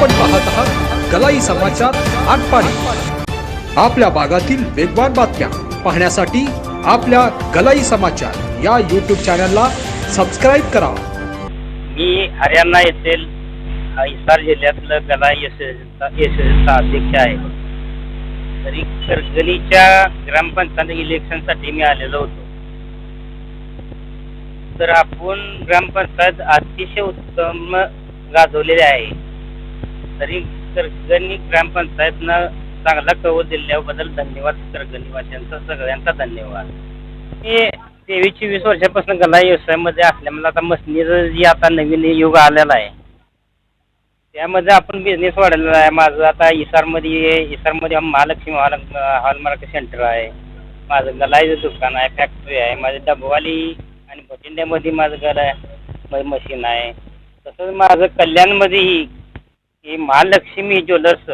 आपण पाहत आहात गलाई समाचार आटपाडी. आपल्या भागातील वेगवान बातम्या पाहण्यासाठी आपल्या गलाई समाचार या युट्यूब चॅनलला सबस्क्राईब करा. मी हरियाणा येथील हिसार जिल्ह्यातलं गला यशस्वीचा अध्यक्ष आहे. तरी करगलीच्या ग्रामपंचायत इलेक्शनसाठी मी आलेलो होतो. तर आपण ग्रामपंचायत अतिशय उत्तम गाजवलेले आहे. तरी करगणी ग्रामपंचायतनं चांगला कौल दिल्याबद्दल धन्यवाद करगणीवाशांचा सगळ्यांचा धन्यवाद. मी तेवीस वीस वर्षापासून गला व्यवसायामध्ये असल्यामुळे आता मशनीचं जी आता नवीन युग आलेला आहे त्यामध्ये आपण बिझनेस वाढलेला आहे. माझं आता इसारमध्ये इसारमध्ये महालक्ष्मी हॉल हॉलमार्क सेंटर आहे. माझं गलाईचं दुकान आहे फॅक्टरी आहे. माझी डबवाली आणि भटिंड्यामध्ये माझं घर आहे मशीन आहे. तसंच माझं कल्याणमध्येही ही महालक्ष्मी ज्वेलर्स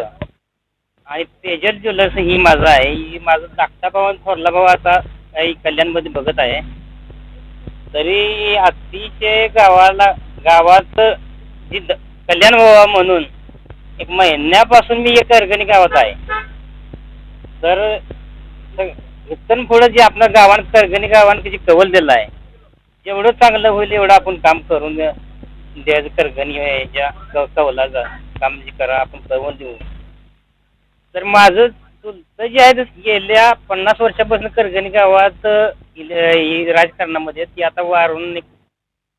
आणि तेजस ज्वेलर्स ही माझं आहे ही माझं धाकटा भाऊ आणि थोरला भाऊ आता काही कल्याणमध्ये बघत आहे. तरी अतिशय गावाला गावात जी द- कल्याण व्हावा म्हणून एक महिन्यापासून मी एक अर्गणी गावात आहे. तर स- इथून पुढं जे आपल्या गावात करगणी गावानं जे कवल दिलं आहे जेवढं चांगलं होईल एवढं आपण काम करून द्यायचं करगणी ह्याच्या काम जे करा आपण प्रवण देऊ. तर माझं चुलतं जे आहे गेल्या पन्नास वर्षापासून करगणी गावात ही राजकारणामध्ये ती आता वारून एक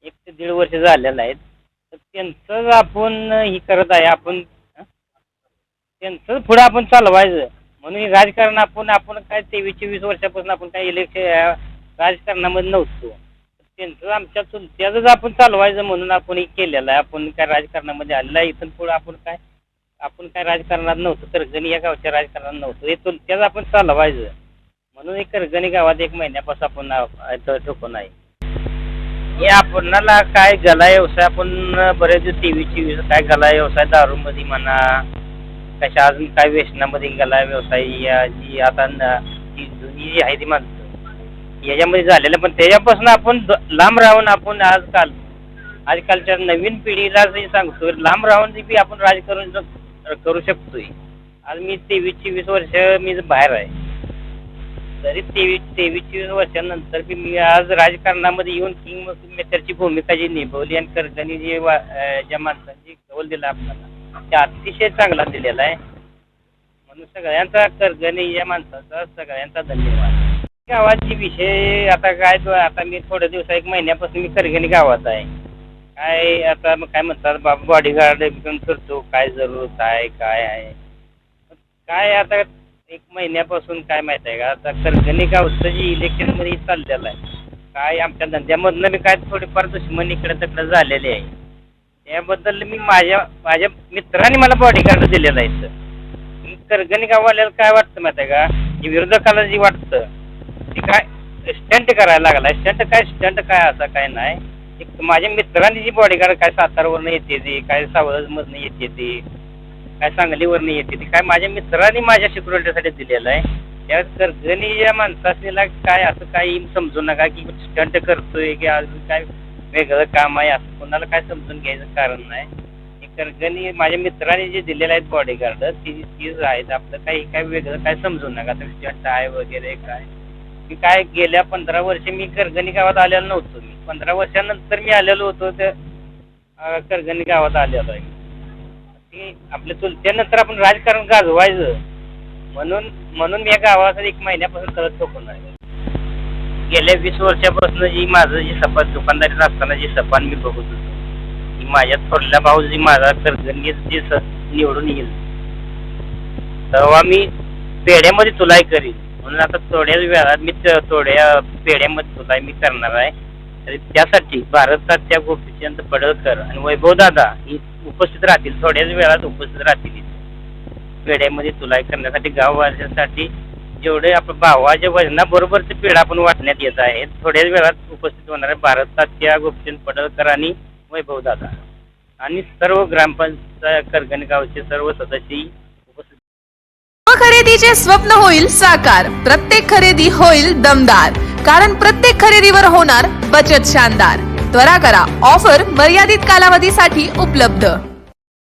एक ते दीड वर्ष झालेलं आहेत. तर त्यांचं आपण ही करत आहे आपण त्यांचं पुढं आपण चालवायचं. म्हणून राजकारण आपण आपण काय तेवीस चोवीस वर्षापासून आपण काय इलेक्शन राजकारणामध्ये नव्हतो. त्यांचं आमच्या चुलत्याचंच आपण चालवायचं म्हणून आपण हे केलेलं आहे. आपण काय राजकारणामध्ये आलेलं आहे. इथून पुढं आपण काय आपण काय राजकारणात नव्हतो. करगणी या गावच्या राजकारणात नव्हतो. हे चुलत्याच आपण चालवायचं. म्हणून हे करगणी गावात एक महिन्यापासून आपण ठोकून आहे. हे आपणाला काय गला व्यवसाय आपण बरेच टी व्हीची काय गला व्यवसाय दारूमध्ये म्हणा कशा अजून काय व्यसनामध्ये गला व्यवसाय या जी आता जी जुनी जी आहे ती माणसं याच्यामध्ये झालेलं पण त्याच्यापासून आपण लांब राहून आपण आजकाल आजकालच्या नवीन पिढीला जे लांब राहून बी आपण राजकारण करू शकतोय आज मी तेवीस चोवीस वर्ष मी बाहेर आहे तरी तेवीस तेवीस चोवीस वर्षानंतर बी मी आज राजकारणामध्ये येऊन किंग मेकरची भूमिका जी निभवली आणि करगणी जी ज्या माणसांची कौल दिला आपल्याला ते अतिशय चांगला दिलेला आहे. म्हणून सगळ्यांचा करगणी या माणसाचा सगळ्यांचा धन्यवाद. गावाची विषय आता काय तो आता मी थोड्या दिवसा एक महिन्यापासून मी करगणी गावात आहे. काय आता मग काय म्हणतात बाबा बॉडीगार्ड घेऊन फिरतो. काय जरूरत आहे काय आहे? काय आता एक महिन्यापासून काय माहीत आहे का? आता करगणी गावचं इलेक्शन इलेक्शनमध्ये चाललेलं आहे काय आमच्या धंद्यामधनं मी काय थोडीफार दुश्मन इकडे तिकडे झालेली आहे. त्याबद्दल मी माझ्या माझ्या मित्राने मला बॉडीगार्ड दिलेला आहे इथं. करगणी गाववाल्याला काय वाटतं माहिती आहे का विरोधकाला जी वाटतं ते काय स्टंट करायला लागला स्टंट काय स्टंट काय असा काय नाही. एक माझ्या मित्रांनी जी बॉडीगार्ड काय सातारवरनं येते ती काय सावळजमधनं येते ती काय सांगलीवरनं येते ती काय माझ्या मित्रांनी माझ्या सिक्युरिटीसाठी दिलेलं आहे. त्या कर्जनी या माणसाला काय असं काही समजू नका की स्टंट करतोय की अजून काय वेगळं काम आहे असं कोणाला काय समजून घ्यायचं कारण नाही. कर्गणी माझ्या मित्रांनी जे दिलेले आहेत बॉडीगार्ड ती तीच आहेत. आपलं काही काय वेगळं काय समजू नका. तर स्टंट आहे वगैरे काय. काय गेल्या पंधरा वर्ष मी करगणी गावात आलेलो नव्हतो मी. पंधरा वर्षानंतर मी आलेलो होतो त्या करगणी गावात आलेलो आहे. ते आपल्या चुलत्यानंतर आपण राजकारण गाजवायचं. म्हणून म्हणून मी या गावात एक महिन्यापासून करत ठोकून आहे गेल्या वीस वर्षापासून जी माझं जी सपाट दुकानदारीत असताना जी सपान मी बघत होतो की माझ्या थोरल्या भाऊ जी माझा करगणीत जी निवडून येईल. तेव्हा मी पेढ्यामध्ये तुलाई करीन. म्हणून आता थोड्याच वेळात मी थोड्या पेढ्यामध्ये तुलाई मी करणार आहे. त्यासाठी त्यासाठी भारताच्या गोपीचंद पडळकर आणि वैभव दादा ही उपस्थित राहतील थोड्याच वेळात उपस्थित राहतील पेढ्यामध्ये तुला करण्यासाठी गाववासियांसाठी जेवढे आपण भावाच्या वजनाबरोबरचे पेढा आपण वाटण्यात येत आहे थोड्याच वेळात उपस्थित होणार आहे भारताच्या गोपीचंद पडळकर आणि वैभव दादा आणि सर्व ग्रामपंचायत करगणी गावचे सर्व सदस्य खरेदीचे स्वप्न होईल साकार प्रत्येक खरेदी होईल दमदार. कारण प्रत्येक खरेदीवर होणार बचत शानदार. त्वरा करा ऑफर मर्यादित कालावधीसाठी उपलब्ध.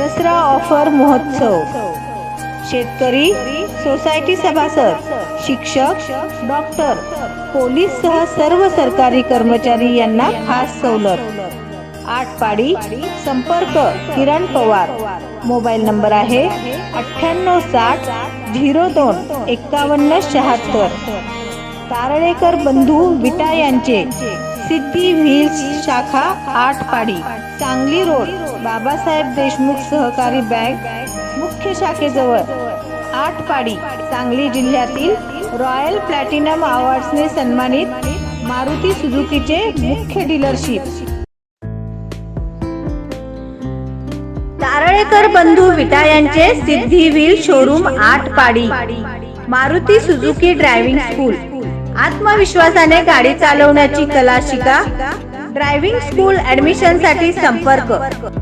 दसरा ऑफर महोत्सव. शेतकरी सोसायटी सभासद शिक्षक डॉक्टर पोलीस सह सर्व सरकारी कर्मचारी यांना खास सवलत. आठ पाडी संपर्क किरण पवार. मोबाईल नंबर आहे अठ्ठ्याण्णव साठ झिरो दोन एक्कावन्न शहात्तर. तारळेकर बंधू विटा यांचे सिद्धी व्हील्स शाखा आठ पाडी सांगली रोड. बाबासाहेब देशमुख सहकारी बँक मुख्य शाखेजवळ आठ पाडी सांगली जिल्ह्यातील रॉयल प्लॅटिनम अवॉर्ड्सने सन्मानित मारुती सुझुकीचे मुख्य डीलरशिप. तारळेकर बंधू विटा यांचे Siddhi wheel showroom Atpadi Maruti Suzuki driving school. आत्मविश्वासाने गाडी चालवण्याची कला शिका ड्रायव्हिंग स्कूल ऍडमिशनसाठी संपर्क.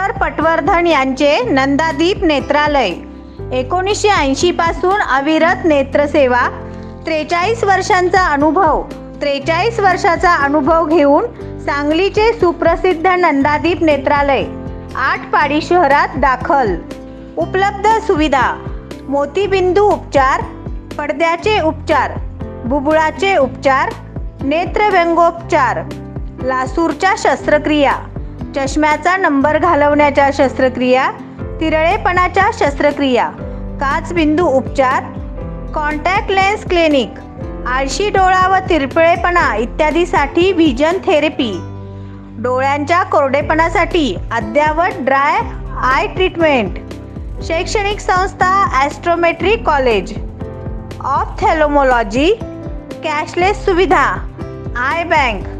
डॉक्टर पटवर्धन यांचे नंदादीप नेत्रालय. एकोणीसशे ऐंशी पासून अविरत नेत्रसेवा त्रेचाळीस वर्षांचा अनुभव त्रेचाळीस वर्षाचा अनुभव घेऊन सांगलीचे सुप्रसिद्ध नंदादीप नेत्रालय आठ पाडी शहरात दाखल. उपलब्ध सुविधा मोतीबिंदू उपचार पडद्याचे उपचार बुबुळाचे उपचार नेत्रव्यंगोपचार लासूरच्या शस्त्रक्रिया. चष्म्याचा नंबर घालवण्याच्या शस्त्रक्रिया तिरळेपणाच्या शस्त्रक्रिया काचबिंदू उपचार कॉन्टॅक्ट लेन्स क्लिनिक आळशी डोळा व तिरपिळेपणा इत्यादीसाठी व्हिजन थेरपी डोळ्यांच्या कोरडेपणासाठी अद्यावत ड्राय आय ट्रीटमेंट शैक्षणिक संस्था astrometric college of ophthalmology cashless सुविधा. आय बँक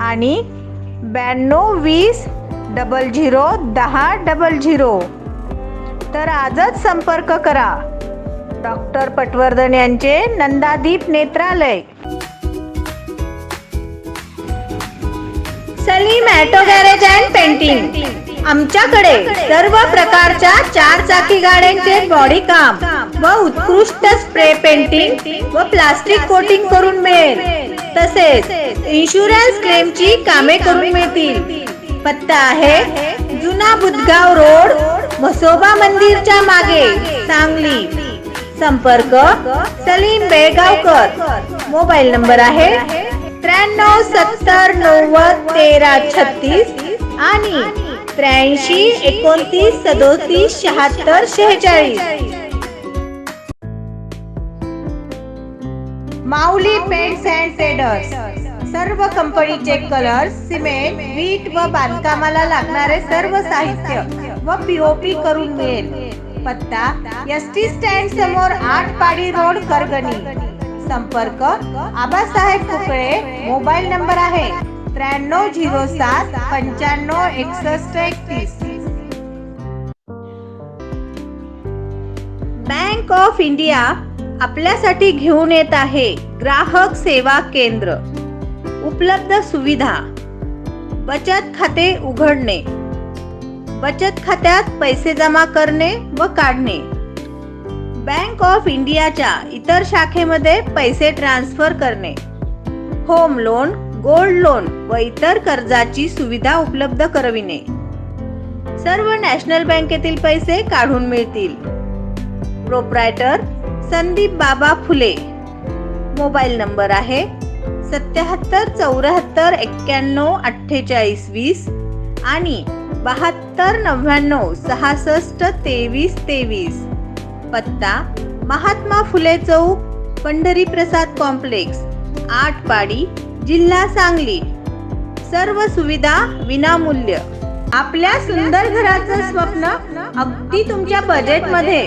आणि ब्याण्णव वीस डबल झिरो दहा डबल झिरो तर आजच संपर्क करा. डॉक्टर पटवर्धन यांचे Nandadeep Netralaya. Salim auto garage and painting. आमच्याकडे सर्व प्रकारच्या चार चाकी गाड्यांचे बॉडी काम व उत्कृष्ट स्प्रे पेंटिंग व प्लास्टिक कोटिंग करून मिळेल. तसेच इन्शुरन्स क्लेमची कामे करून मिळतील. पत्ता आहे जुना बुधगाव रोड म्हसोबा मंदिरच्या मागे सांगली. संपर्क सलीम बेळगावकर. मोबाईल नंबर आहे त्र्याण्णव सत्तर नव्वद तेरा छत्तीस आणि त्र्याऐंशी एकोणतीस सदोतीस शहात्तर शेहेचाळीस. माऊली पेंट्स अँड ट्रेडर्स सर्व कंपनीचे कलर्स सिमेंट वीट व बांधकामाला लागणारे सर्व साहित्य व पीओपी करून मिळेल. पत्ता एस टी स्टँड समोर आठ पाडी रोड करगणी. संपर्क आबासाहेब कुकळे मोबाईल नंबर आहे त्र्याण्णव झिरो सात पंच्याण्णव एकसष्ट एकतीस. बँक ऑफ इंडिया आपल्यासाठी घेऊन येत आहे ग्राहक सेवा केंद्र. उपलब्ध सुविधा. बचत खाते उघडणे. बचत खात्यात पैसे जमा करणे व काढणे. बँक ऑफ इंडियाच्या इतर शाखेमध्ये पैसे ट्रान्सफर करणे. होम लोन गोल्ड लोन व इतर कर्जाची सुविधा उपलब्ध करविणे. सर्व नॅशनल बँकेतील पैसे काढून मिळतील. प्रोप्रायटर संदीप बाबा फुले. मोबाईल नंबर आहे सत्याहत्तर चौऱ्याहत्तर एक्क्याण्णव अठ्ठेचाळीस वीस आणि बहात्तर नव्याण्णव सहासष्ट तेवीस तेवीस. पत्ता महात्मा फुले चौक पंढरी प्रसाद कॉम्प्लेक्स आटपाडी जिल्हा सांगली. सर्व सुविधा विनामूल्य. आपल्या सुंदर घराचं स्वप्न अगदी तुमच्या बजेटमध्ये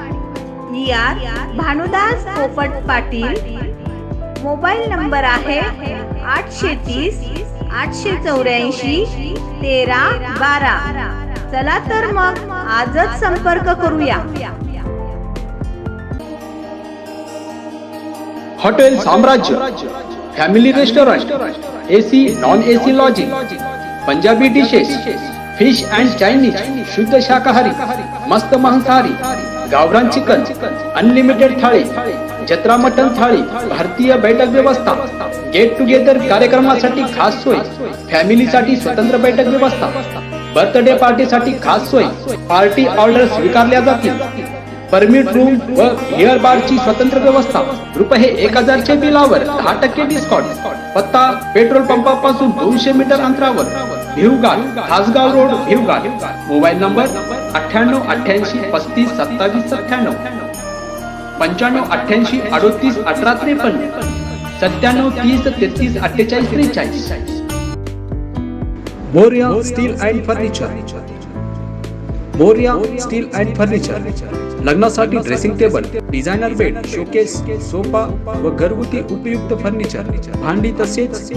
ई आर भानुदास पोपट पाटील. मोबाईल नंबर आहे आठशे तीस आठशे चौऱ्याऐंशी तेरा बारा. चला तर मग आजच संपर्क करूया. Hotel Samrajya family restaurant AC non AC lodging Punjabi dishes fish and Chinese शुद्ध शाकाहारी मस्त मांसाहारी गावरान चिकन अनलिमिटेड थाळी जत्रा मटन थाळी भारतीय बैठक व्यवस्था गेट टुगेदर कार्यक्रमासाठी खास सोय फॅमिलीसाठी स्वतंत्र बैठक व्यवस्था बर्थडे पार्टीसाठी खास सोय पार्टी ऑर्डर स्वीकारल्या जातील. परमिट रूम व हेअर बारची स्वतंत्र व्यवस्था रुपये एक हजारच्या बिलावर दहा टक्के डिस्काउंट पत्ता पेट्रोल पंपापासून दोनशे मीटर अंतरावर Bhivgad Khasgaon road Bhivgad mobile number अठ्ठ्याण्णव अठ्ठ्याऐंशी पस्तीस सत्तावीस सत्त्याण्णव. पंच्याण्णव अठ्ठ्याऐंशी अडोतीस अठरा त्रेपन्न. सत्त्याण्णव तीस तेहतीस अठ्ठेचाळीस त्रेचाळीस. Morya steel and furniture. Morya steel and furniture. लग्नासाठी dressing table designer bed showcase sofa व घरगुती उपयुक्त फर्निचर. भांडी तसेच